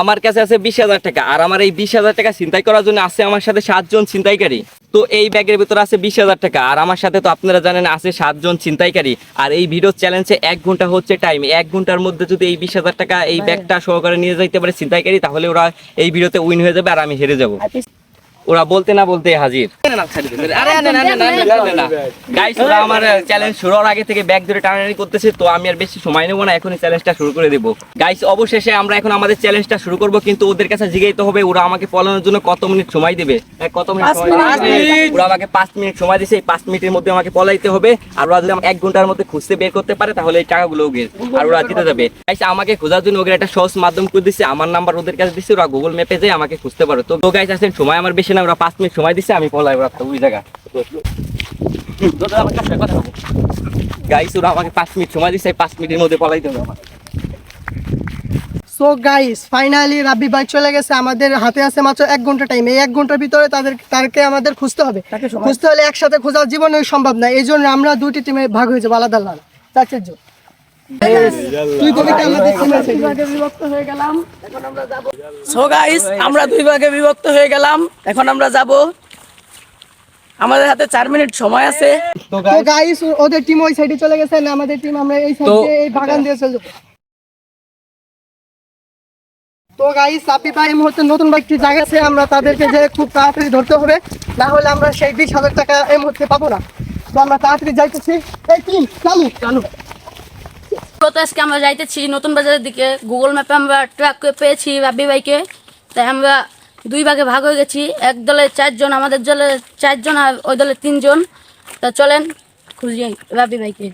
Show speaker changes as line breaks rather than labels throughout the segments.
আমার কাছে আছে বিশ হাজার টাকা আর আমার এই বিশ হাজার টাকা চিন্তাই করার জন্য আছে আমার সাথে সাতজন ছিনতাইকারী। তো এই ব্যাগের ভিতরে আছে বিশ হাজার টাকা আর আমার সাথে তো আপনারা জানেন আছে সাতজন চিন্তাইকারী আর এই ভিডিও চ্যালেঞ্জে এক ঘণ্টা হচ্ছে টাইম এক ঘণ্টার মধ্যে যদি এই বিশ হাজার টাকা এই ব্যাগটা সহকারে নিয়ে যাইতে পারে চিন্তাইকারী তাহলে ওরা এই ভিডিওতে উইন হয়ে যাবে আর আমি হেরে যাব। ওরা বলতে না বলতে হাজির। আরে না, না, না, না, না, না, না, না। Guys, ওরা আমার চ্যালেঞ্জ শুরু আগে থেকে ব্যাগ ধরে টানাটানি করতেছে তো আমি আর বেশি সময় নেব না এখনই চ্যালেঞ্জটা শুরু করে দেবো। গাইস অবশেষে আমরা এখন আমাদের চ্যালেঞ্জটা শুরু করব কিন্তু ওদের কাছে জিজ্ঞাসা হবে ওরা আমাকে পলানোর জন্য কত মিনিট সময় দেবে। কত মিনিট সময় ওরা আমাকে পাঁচ মিনিট সময় দিছে এই পাঁচ মিনিটের মধ্যে আমাকে পলাইতে হবে আর ওরা যদি আমাকে এক ঘণ্টার মধ্যে খুঁজতে বের করতে পারে তাহলে এই টাকাগুলো ওকে আর ওরা দিতে যাবে। গাইস আমাকে খোঁজার জন্য ওদের একটা সহজ মাধ্যম করে দিচ্ছে আমার নাম্বার ওদের কাছে দিচ্ছে ওরা গুগল ম্যাপে যেয়ে আমাকে খুঁজতে পারো। তো গাইস আছেন সময় আমার বেশি না ওরা পাঁচ মিনিট সময় দিচ্ছে আমি পলাই ওরা ওই জায়গা। গাইস ওরা আমাকে পাঁচ মিনিট সময় দিচ্ছে এই পাঁচ মিনিটের মধ্যে পলাইতে হবে আমার
so guys finally Rabbi bike চলে গেছে। আমাদের হাতে আছে মাত্র এক ঘণ্টা টাইম এই এক ঘণ্টার ভিতরে তাদের তাকে আমাদের খুঁজতে হবে। খুঁজতে হলে একসাথে খোঁজা জীবনে সম্ভব না। এই জন্য আমরা দুটি টিমে ভাগ হয়ে যাব আলাদা আলাদা। চারটের
আমরা দুই ভাগে বিভক্ত হয়ে গেলাম। এখন আমরা যাব। আমাদের হাতে চার মিনিট সময় আছে।
তো গাইস ওদের টিম ওই সাইডে চলে গেছে না আমাদের টিম আমরা এই সাইডে এই বাগান দিয়ে চলে যাব। তো গাইস ভাই এই মুহূর্তে নতুন বাইকটি জায়গাছে আমরা তাদেরকে যে খুব তাড়াতাড়ি ধরতে হবে না হলে আমরা সেই বিশ হাজার টাকা এই মুহূর্তে পাবো না। তো আমরা তাড়াতাড়ি যাইতেছি। এই টিম চালু। চালু।
তো আজকে আমরা যাইতেছি নতুন বাজারের দিকে। গুগল ম্যাপে আমরা ট্র্যাক পেয়েছি রাব্বি ভাইকে। তাই আমরা দুই ভাগে ভাগ হয়ে গেছি। এক দলে চারজন, আমাদের দলে চারজন আর ওই দলে তিনজন। তা চলেন, খুঁজি রাব্বি ভাইকে।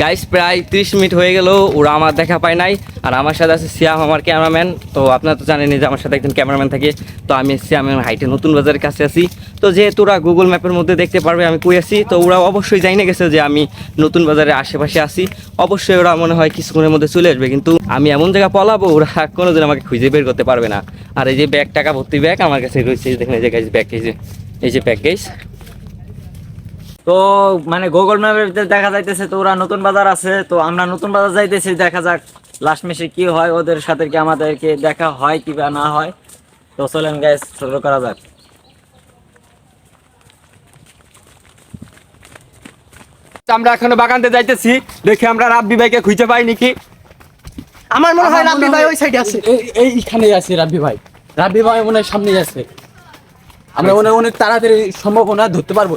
গাইস প্রায় ত্রিশ মিনিট হয়ে গেল, ওরা আমার দেখা পায় নাই। আর আমার সাথে আছে সিয়াম, আমার ক্যামেরাম্যান। তো আপনারা তো জানেনই যে আমার সাথে একজন ক্যামেরাম্যান থাকে। তো আমি সিয়ামের হাইটে নতুন বাজারের কাছে আছি। তো যেহেতু ওরা গুগল ম্যাপের মধ্যে দেখতে পারবে, আমি কই আছি। তো ওরা অবশ্যই জানে গেছে যে আমি নতুন বাজারের আশেপাশে আছি। অবশ্যই ওরা মনে হয় কিছুক্ষণের মধ্যে চলে আসবে। কিন্তু আমি এমন জায়গা পলাবো, ওরা কোনোদিন আমাকে খুঁজে বের করতে পারবে না। আর এই যে ব্যাগ, টাকা ভর্তি ব্যাগ আমার কাছে রয়েছে। দেখেন এই যে গাইজ ব্যাগ এই যে এই যে গাইজ
তো মানে গুগল ম্যাপের ভিতরে দেখা যাইতেছে তো ওরা নতুন বাজার আছে তো আমরা নতুন বাজার যাইতেছি দেখা যাক লাস্ট মেসে কি হয় ওদের সাথে কি আমাদেরকে দেখা হয় কি বা না হয়। তো চলেন গ্যাস শুরু করা যাক।
আমরা এখনও বাগানতে যাইতেছি দেখি আমরা রাব্বি ভাইকে খুঁজে পাই নাকি।
আমার মনে হয় রাব্বি ভাই ওই সাইডে আছে।
এইখানে আছে রাব্বি ভাই। রাব্বি ভাই মনে হয় সামনেই আছে। আমরা মনে অনেক তাড়াতাড়ি সম্ভাবনা ধরতে পারব।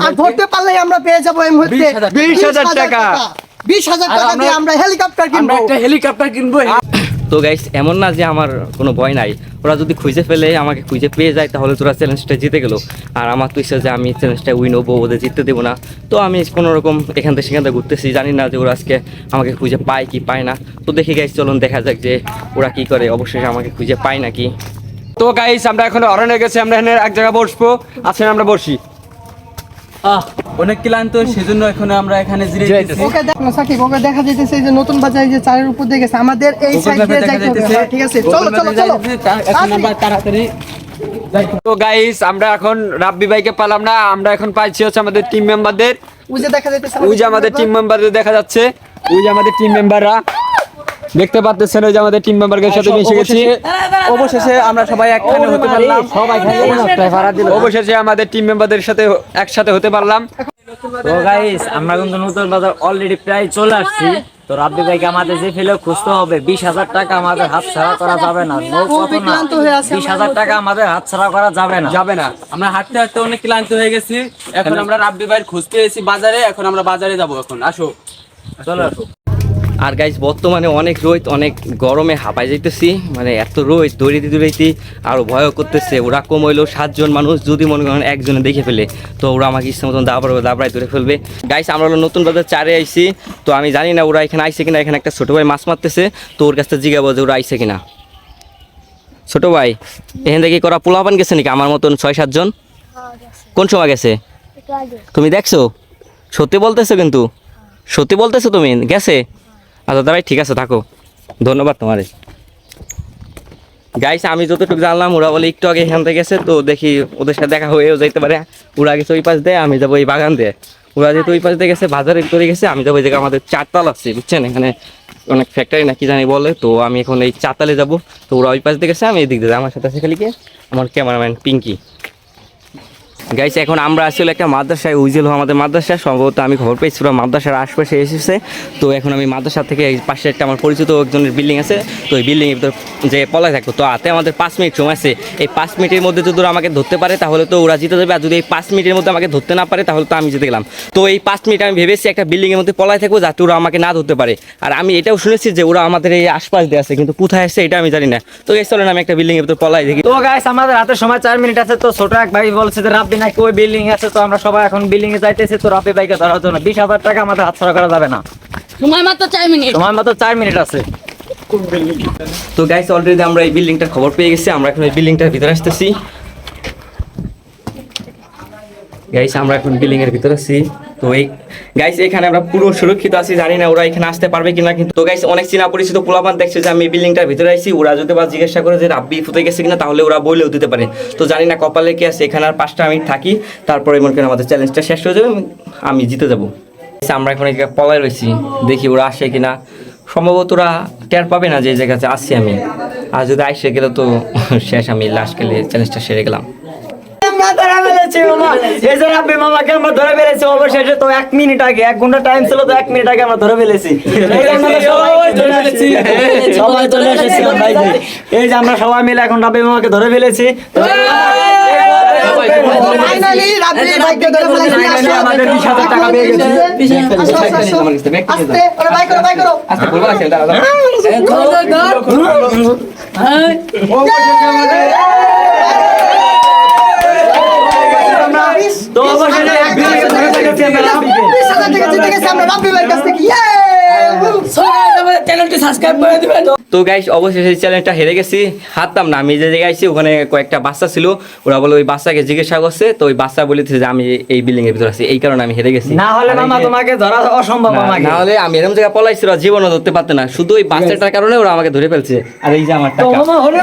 আর ধরতে পারলেই আমরা পেয়ে যাব এই মুহূর্তে
20,000
20,000 টাকা।
বিশ হাজার টাকা। দিয়ে
আমরা-
আমরা হেলিকপ্টার
আমরা
কিনবো
একটা হেলিকপ্টার কিনবো।
তো গাইস এমন না যে আমার কোনো ভয় নাই। ওরা যদি খুঁজে ফেলে আমাকে খুঁজে পেয়ে যায় তাহলে তোরা চ্যালেঞ্জটা জিতে গেলো। আর আমার তো ইচ্ছা যে আমি চ্যালেঞ্জটা উইন হব ওদের জিততে দেবো না। তো আমি কোনো রকম এখান থেকে সেখান থেকে ঘুরতেছি জানি না যে ওরা আজকে আমাকে খুঁজে পায় কি পায় না। তো দেখি গাইস চলুন দেখা যাক যে ওরা কি করে। অবশ্যই আমাকে খুঁজে পায় নাকি।
তো গাইস আমরা এখন অরণ্যে গেছি আমরা এখানে এক জায়গায় বসবো। আসেন আমরা বসি।
আহ অনেক ক্লান্ত সেজন্য এখন আমরা এখানে জিরে
যাইতেছি।
ওকে দেখ সাকিব ওকে দেখা যাইতেছে এই যে নতুন বাজার এই যে চারের উপর দিয়ে গেছে। আমাদের এই সাইড দিয়ে যাইতে হবে। ঠিক আছে চলো চলো চলো।
এখন আমরা তাড়াতাড়ি।
তো গাইস আমরা এখন রাব্বি ভাইকে পালাম না আমরা এখন পাইছি হচ্ছে আমাদের টিম মেম্বারদের
ওই যে দেখা যাইতেছে
ওই যে আমাদের টিম মেম্বারদের দেখা যাচ্ছে। ওই যে আমাদের টিম মেম্বাররা দেখতে পাচ্ছেন ওই যে আমাদের টিম মেম্বারদের সাথে মিশে গেছি।
অবশেষে আমরা সবাই একখানে হতে পারলাম।
সবাই অবশেষে আমাদের টিম মেম্বারদের সাথে একসাথে হতে পারলাম।
তো গাইস আমরা কিন্তু নতুন বাজার অলরেডি প্রায় চলে আসছি। তো রাব্বি ভাইকে আমাদের যে ফেলে খুঁজতে হবে বিশ হাজার টাকা আমাদের হাত ছাড়া করা যাবে না।
হয়ে
বিশ হাজার টাকা আমাদের হাত ছাড়া করা যাবে না।
যাবে না।
আমরা হাঁটতে হাঁটতে অনেক ক্লান্ত হয়ে গেছি। এখন আমরা রাব্বি ভাইয়ের খুঁজতে পেয়েছি বাজারে। এখন আমরা বাজারে যাব এখন। আসো।
চলো
আর গাইজ বর্তমানে অনেক রোদ অনেক গরমে হাঁপাই যাইতেছি। মানে এত রোদ দৌড়িতে দৌড়াইতে আরও ভয় করতেছে। ওরা কম হইলেও সাতজন মানুষ যদি মনে করেন একজনে দেখে ফেলে তো ওরা আমাকে ইচ্ছা মতন দাবড়াবে দাবড়ায় ধরে ফেলবে। গাইস আমরা হলো নতুন বাজার চারে আইছি তো আমি জানি না ওরা এখানে আইছে কিনা এখানে একটা ছোটো ভাই মাছ মারতেছে তো ওর কাছ থেকে জিজ্ঞাবো যে ওরা আইছে কিনা। ছোটো ভাই এখান থেকে করা পোলাপান গেছে নাকি? আমার মতন ছয় সাতজন কোন সময় গেছে? তুমি দেখছ? সত্যি বলতেছো কিন্তু? সত্যি বলতেছো তুমি? গেছে? আচ্ছা দাঁড়াই, ঠিক আছে, থাকো। ধন্যবাদ তোমারে। গাইস আমি যতটুকু জানলাম, ওরা বলে একটু আগে এখান থেকে গেছে, তো দেখি ওদের সাথে দেখা হয়েও যাইতে পারে। ওরা গেছে ওই পাশ দিয়ে, আমি যাব এই বাগান দিয়ে। ওরা যেহেতু ওই পাশে দিয়ে গেছে, বাজারে ভিতরে গেছে, আমি যাব ওই জায়গায় আমাদের চারতাল আছে, বুঝছেন? এখানে অনেক ফ্যাক্টরি না, কি জানি বলে, তো আমি এখন এই চাতালে যাব। তো ওরা ওই পাশ দিয়ে গেছে, আমি এদিক দিয়ে আমার সাথে আছে খালি কি? আমার ক্যামেরাম্যান পিঙ্কি গাইছে এখন আমরা আসলে একটা মাদ্রাসায়। উইজেল হওয়া আমাদের মাদ্রাসা সম্ভবত আমি খবর পেয়েছি, পুরো মাদ্রাসার আশপাশে এসেছে। তো এখন আমি মাদ্রাসা থেকে এই পাশে একটা আমার পরিচিত একজনের বিল্ডিং আছে। তো এই বিল্ডিংয়ের ভিতর যে পলায় থাকতো তো হাতে আমাদের পাঁচ মিনিট সময় আছে। এই পাঁচ মিনিটের মধ্যে যদি ওরা আমাকে ধরতে পারে, তাহলে তো ওরা জিতে যাবে। আর যদি এই পাঁচ মিনিটের মধ্যে আমাকে ধরতে না পারে, তাহলে তো আমি জিতে গেলাম। তো এই পাঁচ মিনিট আমি ভেবেছি একটা বিল্ডিংয়ের মধ্যে পলায় থাকব, যাতে ওরা আমাকে না ধরতে পারে। আর আমি এটাও শুনেছি যে ওরা আমাদের এই আশপাশ দিয়ে আছে, কিন্তু কোথায় আছে এটা আমি জানি না। তো এই চলেন আমি একটা বিল্ডিংয়ের ভিতর পলাই দেখি।
তো গাইস আমাদের হাতে সময় চার মিনিট আছে। তো ছোট এক ভাই বলছে যে রাব্বি নাকি ওই বিল্ডিং আছে তো আমরা সবাই এখন বিল্ডিং এ যাইতেছি তো রাফি ভাইকে ধরার জন্য। বিশ হাজার টাকা আমাদের হাতছাড়া করা যাবে না।
সময় মাত্র চার মিনিট।
তোমার মাত্র চার মিনিট আছে।
তো গাইস অলরেডি আমরা এই বিল্ডিংটার খবর পেয়ে গেছি আমরা এখন এই বিল্ডিংটার ভিতরে আসতেছি। গাইস আমরা এখন বিল্ডিং এর ভিতরে আছি। তো এই গাইস এখানে আমরা পুরো সুরক্ষিত আছি, জানি না ওরা এখানে আসতে পারবে কিনা, কিন্তু তো গাইস অনেক চিনা পরিচিত পোলাপান দেখছে যে আমি বিল্ডিংটার ভিতরে আছি ওরা যদি বা জিজ্ঞাসা করে যে রাব্বি ফুটে গেছে কিনা, তাহলে ওরা বলেও দিতে পারে। তো জানি না কপালে কি আছে, এখানে আর পাঁচটা আমি থাকি, তারপরে মনে করেন আমাদের চ্যালেঞ্জটা শেষ হয়ে যাবে আমি জিতে যাব। আমরা এখন পলায় রয়েছি দেখি ওরা আসে কিনা। সম্ভবত ওরা টের পাবে না যে জায়গাতে আসছি আমি। আর যদি আসে গেলে তো, শেষ, আমি লাস্ট গেলে চ্যালেঞ্জটা সেরে গেলাম।
আমরা ধরে ফেলেছি মামা এই যে রাব্বি মামাকে আমরা ধরে ফেলেছি অবশেষে তো এক মিনিট আগে এক ঘণ্টা টাইম ছিল তো এক মিনিট আগে আমরা ধরে ফেলেছি। এই যে আমরা সবাই ধরে ফেলেছি। সবাই চলে এসেছিলাম ভাই ভাই। এই যে আমরা সবাই মিলে এখন রাব্বি মামাকে ধরে ফেলেছি। আমাদের 20,000 টাকা পেয়ে গেছি।
আসো, আসো, আসো। আস্তে ওরে বাই করো বাই করো
আচ্ছা বলব না দাঁড়া দাঁড়া
তো অবশেষে এক মিনিটে ধরে ফেলেছি আমরা রাব্বিকে।
বিশ হাজার টাকা জিতে গেছি আমরা রাব্বি ভাইয়ের কাছ থেকে ইয়ে
So guys, আমাদের চ্যানেলটি সাবস্ক্রাইব করে দিবেন
তো গাইস অবশেষে হেরে গেছি হারতাম না আমি যে জায়গায় আছি ওখানে কয়েকটা বাচ্চা ছিল ওরা বলে ওই বাচ্চাকে জিজ্ঞাসা করছে তো ওই বাচ্চা বলেছে যে আমি এই বিল্ডিং এর ভিতরে আছি এই কারণে আমি হেরে গেছি
না হলে মামা তোমাকে ধরা অসম্ভব আমাকে
না হলে আমি এরকম জায়গায় পলাইছি ওরা জীবনও ধরতে পারতে না শুধু ওই বাচ্চাটার কারণে ওরা আমাকে ধরে ফেলছে আর এই যে আমার টাকা
মামা হলে